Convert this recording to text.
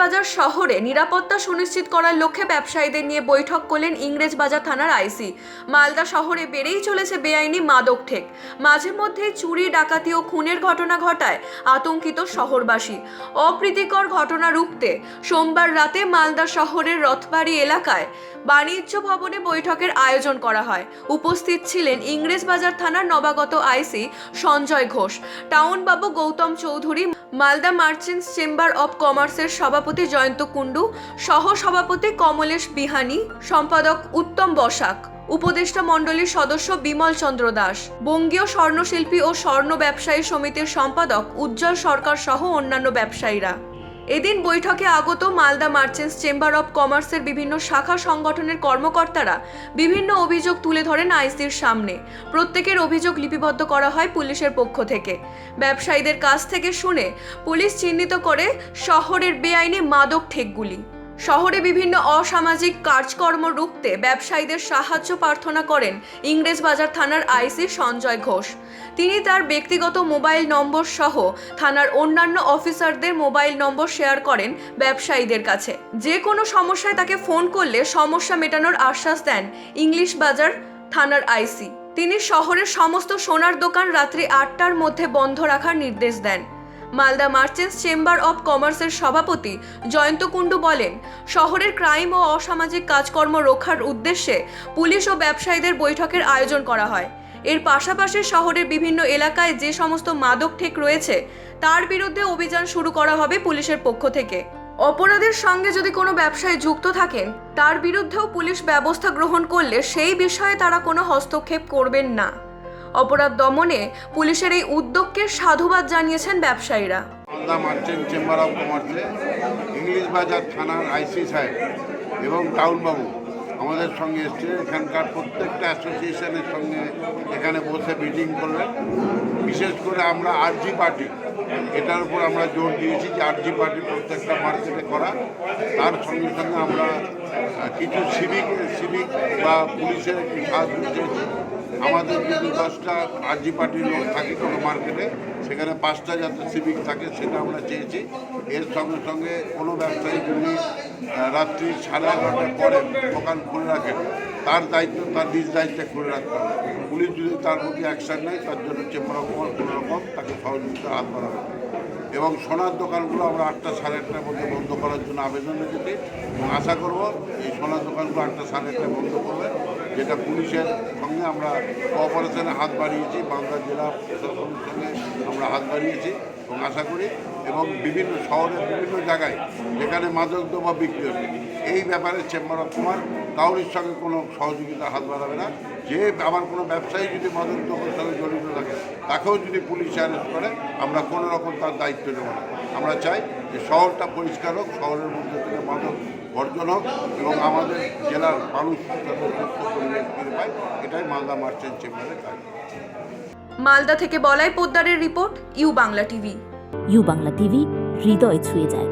বাজার শহরে নিরাপত্তা সুনিশ্চিত করার লক্ষ্যে ব্যবসায়ীদের নিয়ে বৈঠক করলেন ইংরেজ বাজার থানার আইসি। মালদা শহরে বেড়েই চলেছে বেআইনি মাদক ঠেক। মাঝে মধ্যে চুরি, ডাকাতি ও খুনের ঘটনা ঘটায় আতঙ্কিত শহরবাসী। অপ্রীতিকর ঘটনা রুখতে সোমবার রাতে মালদা শহরের রথবাড়ি এলাকায় বাণিজ্য ভবনে বৈঠকের আয়োজন করা হয়। উপস্থিত ছিলেন ইংরেজ বাজার থানার নবাগত IC Sanjay Ghosh, টাউনবাবু Gautam Chowdhury Malda merchants chamber of কমার্সের সভাপতি জয়ন্ত কুণ্ডু সহ সভাপতি কমলেশ বিহানি, সম্পাদক উত্তম বসাক, উপদেষ্টা মণ্ডলীর সদস্য বিমল চন্দ্র দাস, বঙ্গীয় স্বর্ণশিল্পী ও স্বর্ণ ব্যবসায়ী সমিতির সম্পাদক উজ্জ্বল সরকার সহ অন্যান্য ব্যবসায়ীরা। এদিন বৈঠকে আগত মালদা মার্চেন্টস চেম্বার অব কমার্সের বিভিন্ন শাখা সংগঠনের কর্মকর্তারা বিভিন্ন অভিযোগ তুলে ধরেন আইসির সামনে। প্রত্যেকের অভিযোগ লিপিবদ্ধ করা হয় পুলিশের পক্ষ থেকে। ব্যবসায়ীদের কাছ থেকে শুনে পুলিশ চিহ্নিত করে শহরের বেআইনি মাদক ঠেকগুলি। শহরে বিভিন্ন অসামাজিক কাজকর্ম রুখতে ব্যবসায়ীদের সাহায্য প্রার্থনা করেন ইংরেজ বাজার থানার আইসি সঞ্জয় ঘোষ। তিনি তার ব্যক্তিগত মোবাইল নম্বর সহ থানার অন্যান্য অফিসারদের মোবাইল নম্বর শেয়ার করেন ব্যবসায়ীদের কাছে। যে কোনো সমস্যায় তাকে ফোন করলে সমস্যা মেটানোর আশ্বাস দেন ইংলিশ বাজার থানার আইসি। তিনি শহরের সমস্ত সোনার দোকান রাত্রি আটটার মধ্যে বন্ধ রাখার নির্দেশ দেন। মালদা মার্চেন্টস চেম্বার অব কমার্সের সভাপতি জয়ন্ত কুণ্ডু বলেন, শহরের ক্রাইম ও অসামাজিক কাজকর্ম রক্ষার উদ্দেশ্যে পুলিশ ও ব্যবসায়ীদের বৈঠকের আয়োজন করা হয়। এর পাশাপাশি শহরের বিভিন্ন এলাকায় যে সমস্ত মাদক ঠেক রয়েছে, তার বিরুদ্ধে অভিযান শুরু করা হবে পুলিশের পক্ষ থেকে। অপরাধের সঙ্গে যদি কোনো ব্যবসায়ী যুক্ত থাকেন, তার বিরুদ্ধেও পুলিশ ব্যবস্থা গ্রহণ করলে সেই বিষয়ে তারা কোনো হস্তক্ষেপ করবেন না। অপরাধ দমনে পুলিশের এই উদ্যোগকে সাধুবাদ জানিয়েছেন ব্যবসায়ীরা। মালদা মার্চেন্ট চেম্বার অফ কমার্সে ইংলিশ বাজার থানার আইসি সাহেব এবং টাউনবাবু আমাদের সঙ্গে এসছে এখানকার প্রত্যেকটা অ্যাসোসিয়েশনের সঙ্গে এখানে বসে মিটিং করলেন। বিশেষ করে আমরা আরজি পার্টি এটার উপর আমরা জোর দিয়েছি যে আরজি পার্টি প্রত্যেকটা মার্কেটে করা। তার সঙ্গে সঙ্গে আমরা কিছু সিভিক সিভিক বা পুলিশের একটু সাহায্য চেয়েছি। আমাদের যদি দশটা আরজি পার্টির লোক থাকে কোনো মার্কেটে, সেখানে পাঁচটা যাতে সিভিক থাকে, সেটা আমরা চেয়েছি। এর সঙ্গে সঙ্গে কোনো ব্যবসায়ী যদি রাত্রি সাড়ে এগারোটার পরে দোকান খুলে রাখেন তার দায়িত্ব, তার নিজ দায়িত্বে খুলে রাখতে হবে। পুলিশ যদি তার প্রতি অ্যাকশন নেয়, তার জন্য চেম্বার অফ কমার্স কোনো রকম তাকে সহযোগিতা হাত বাড়াবে এবং সোনার দোকানগুলো আমরা আটটা সাড়ে আটটার মধ্যে বন্ধ করার জন্য আবেদন রেখেছি। আশা করব এই সোনার দোকানগুলো আটটা সাড়ে আটটায় বন্ধ করবে। যেটা পুলিশের সঙ্গে আমরা কোঅপারেশনে হাত বাড়িয়েছি বাংলা জেলা প্রশাসনের সঙ্গে আমরা হাত বাড়িয়েছি এবং আশা করি, এবং বিভিন্ন শহরের বিভিন্ন জায়গায় যেখানে মাদক দ্রব্য বিক্রি হচ্ছে। এই ব্যাপারে চেম্বার অফ কমার্স কাউরির সঙ্গে কোনো সহযোগিতা হাত বাড়াবে না। যে আমার কোনো ব্যবসায়ী যদি মাদক দ্রব্যের সঙ্গে জড়িত থাকে, তাকেও যদি পুলিশ অ্যারেস্ট করে, আমরা কোনো রকম তার দায়িত্ব নেব না। আমরা চাই যে শহরটা পরিষ্কার হোক শহরের মধ্যে থেকে মাদক বর্জন হোক এবং আমাদের জেলার মানুষ যাতে সুস্থ পরিবেশ ফিরে পায় এটাই মালদা মার্চেন্ট চেম্বারের কাজ। মালদা থেকে Balai পোদ্দারের report U Bangla TV. U Bangla TV হৃদয় ছুঁয়ে যায়।